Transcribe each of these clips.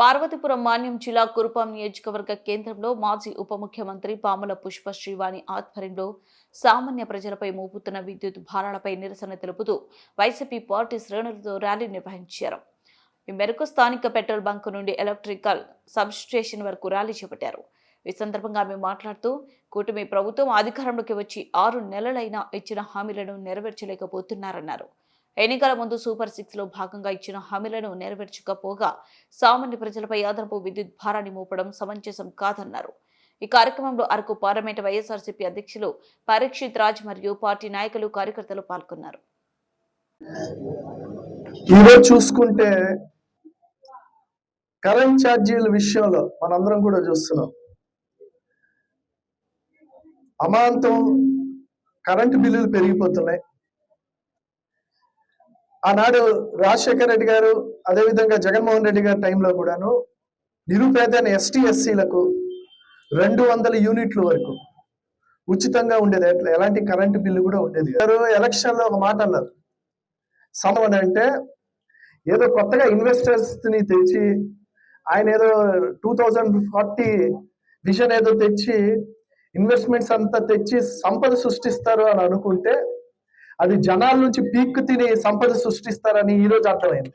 పార్వతీపురం మాన్యం జిల్లా కురుపాం నియోజకవర్గ కేంద్రంలో మాజీ ఉప ముఖ్యమంత్రి పాముల పుష్ప శ్రీవాణి ఆధ్వర్యంలో సామాన్య ప్రజలపై మోపుతున్న విద్యుత్ భారాలపై నిరసన తెలుపుతూ వైసీపీ పార్టీ శ్రేణులతో ర్యాలీ నిర్వహించారు. ఈ మేరకు స్థానిక పెట్రోల్ బంక్ నుండి ఎలక్ట్రికల్ సబ్ స్టేషన్ వరకు ర్యాలీ చేపట్టారు. ఈ సందర్భంగా ఆమె మాట్లాడుతూ కూటమి ప్రభుత్వం అధికారంలోకి వచ్చి ఆరు నెలలైనా ఇచ్చిన హామీలను నెరవేర్చలేకపోతున్నారన్నారు. ఎన్నికల ముందు సూపర్ సిక్స్లో భాగంగా ఇచ్చిన హామీలను నెరవేర్చకపోగా సామాన్య ప్రజలపై అదనపు విద్యుత్ భారాన్ని మోపడం సమంజసం కాదన్నారు. ఈ కార్యక్రమంలో అరకు పార్లమెంట్ వైఎస్ఆర్సీపీ అధ్యక్షులు పరీక్షిత్ రాజ్ మరియు పార్టీ నాయకులు కార్యకర్తలు పాల్గొన్నారు. ఈరోజు చూసుకుంటే కరెంట్ ఛార్జీల విషయంలో మనందరం కూడా చూస్తున్నాం. అమాంతం కరెంటు బిల్లులు పెరిగిపోతున్నాయి. ఆనాడు రాజశేఖర రెడ్డి గారు అదేవిధంగా జగన్మోహన్ రెడ్డి గారి టైంలో కూడాను నిరుపేదైన ఎస్టీ ఎస్సీలకు రెండు వందల యూనిట్ల వరకు ఉచితంగా ఉండేది. అట్లా ఎలాంటి కరెంటు బిల్లు కూడా ఉండేది గారు ఎలక్షన్లో ఒక మాట అన్నారు. సమన్ అంటే ఏదో కొత్తగా ఇన్వెస్టర్స్ని తెచ్చి ఆయన ఏదో టూ థౌజండ్ ఫార్టీ విజన్ ఏదో తెచ్చి ఇన్వెస్ట్మెంట్స్ అంతా తెచ్చి సంపద సృష్టిస్తారు అని అనుకుంటే అది జనాల నుంచి పీక్ తిని సంపద సృష్టిస్తారని ఈ రోజు అర్థమైంది.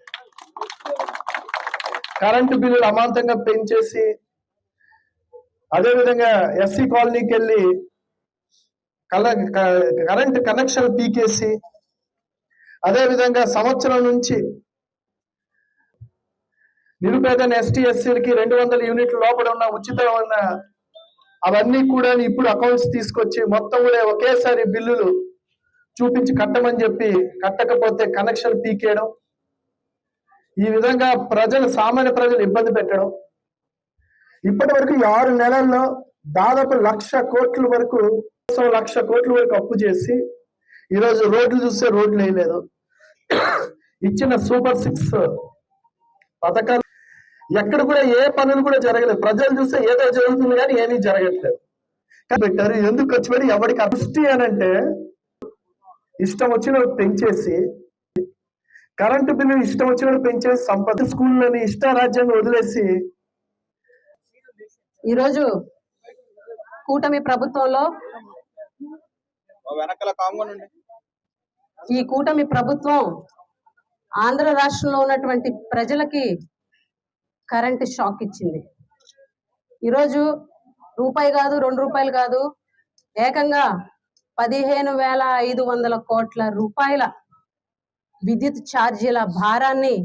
కరెంటు బిల్లులు అమాంతంగా పెంచేసి అదేవిధంగా ఎస్సీ కాలనీకి వెళ్ళి కల కరెంట్ కనెక్షన్ పీకేసి అదేవిధంగా సంవత్సరం నుంచి నిరుపేద ఎస్టీ ఎస్సీలకి రెండు వందల యూనిట్ల లోపల ఉన్న ఉచితమైన అవన్నీ కూడా ఇప్పుడు అకౌంట్స్ తీసుకొచ్చి మొత్తం కూడా ఒకేసారి బిల్లులు చూపించి కట్టమని చెప్పి కట్టకపోతే కనెక్షన్ పీకేయడం. ఈ విధంగా ప్రజలు సామాన్య ప్రజలు ఇబ్బంది పెట్టడం. ఇప్పటి వరకు ఆరు నెలల్లో దాదాపు లక్ష కోట్ల వరకు లక్ష కోట్ల వరకు అప్పు చేసి ఈరోజు రోడ్లు చూస్తే రోడ్లు వేయలేదు ఇచ్చిన సూపర్ సిక్స్ పథకాలు ఎక్కడ కూడా ఏ పనులు కూడా జరగలేదు. ప్రజలు చూస్తే ఏదో జరుగుతుంది కానీ ఏమీ జరగట్లేదు. పెట్టారు ఎందుకు ఖర్చు పెట్టి ఎవరికి అదృష్టి అని అంటే ఇష్టం వచ్చినట్టు పెంచేసి కరెంటు బిల్లు ఇష్టం వచ్చినట్టు పెంచేసి సంపద స్కూళ్ళని ఇష్టారాజ్యాన్ని వదిలేసి ఈరోజు కూటమి ప్రభుత్వంలో వెనకాల కాంగో నుండి. ఈ కూటమి ప్రభుత్వం ఆంధ్ర రాష్ట్రంలో ఉన్నటువంటి ప్రజలకి కరెంటు షాక్ ఇచ్చింది. ఈరోజు రూపాయి కాదు రెండు రూపాయలు కాదు ఏకంగా పదిహేను వేల ఐదు వందల కోట్ల రూపాయల విద్యుత్ ఛార్జీల భారాన్ని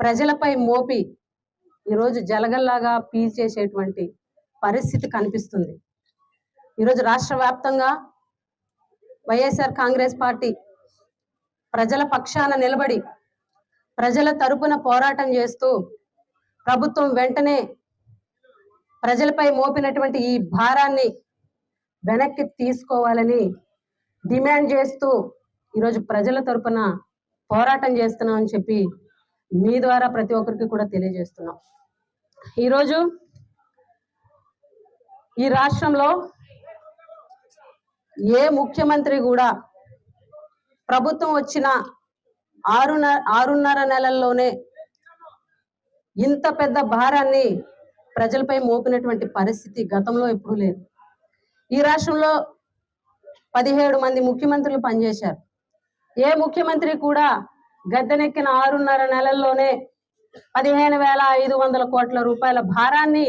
ప్రజలపై మోపి ఈరోజు జలగల్లాగా పీల్చేసేటువంటి పరిస్థితి కనిపిస్తుంది. ఈరోజు రాష్ట్ర వ్యాప్తంగా వైఎస్ఆర్ కాంగ్రెస్ పార్టీ ప్రజల పక్షాన నిలబడి ప్రజల తరపున పోరాటం చేస్తూ ప్రభుత్వం వెంటనే ప్రజలపై మోపినటువంటి ఈ భారాన్ని వెనక్కి తీసుకోవాలని డిమాండ్ చేస్తూ ఈరోజు ప్రజల తరపున పోరాటం చేస్తున్నాం అని చెప్పి మీ ద్వారా ప్రతి ఒక్కరికి కూడా తెలియజేస్తున్నాం. ఈరోజు ఈ రాష్ట్రంలో ఏ ముఖ్యమంత్రి కూడా ప్రభుత్వం వచ్చిన ఆరున్నర ఆరున్నర నెలల్లోనే ఇంత పెద్ద భారాన్ని ప్రజలపై మోపినటువంటి పరిస్థితి గతంలో ఎప్పుడూ లేదు. ఈ రాష్ట్రంలో పదిహేడు మంది ముఖ్యమంత్రులు పనిచేశారు. ఏ ముఖ్యమంత్రి కూడా గద్దెనెక్కిన ఆరున్నర నెలల్లోనే పదిహేను వేల ఐదు వందల కోట్ల రూపాయల భారాన్ని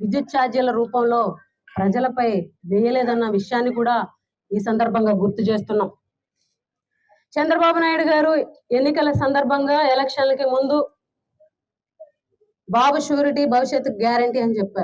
విద్యుత్ ఛార్జీల రూపంలో ప్రజలపై వేయలేదన్న విషయాన్ని కూడా ఈ సందర్భంగా గుర్తు చేస్తున్నాం. చంద్రబాబు నాయుడు గారు ఎన్నికల సందర్భంగా ఎలక్షన్లకి ముందు బాబు షూరిటీ భవిష్యత్తు గ్యారంటీ అని చెప్పారు.